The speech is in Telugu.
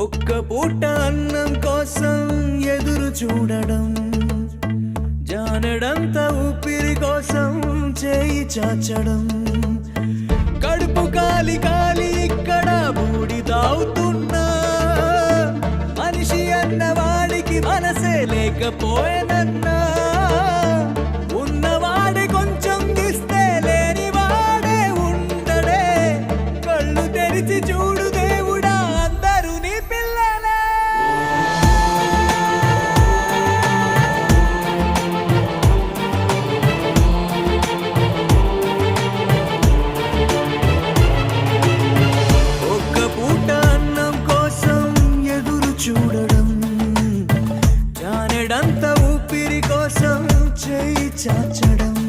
ఒక్క పూట అన్నం కోసం ఎదురు చూడడం జానడంత ఊపిరి కోసం చేయి చాచడం. కడుపు కాలి కాలి ఇక్కడ బూడి తాగుతున్నా. మనిషి అన్న వాడికి మనసే లేకపోయేదన్నా. చూడు చాచడం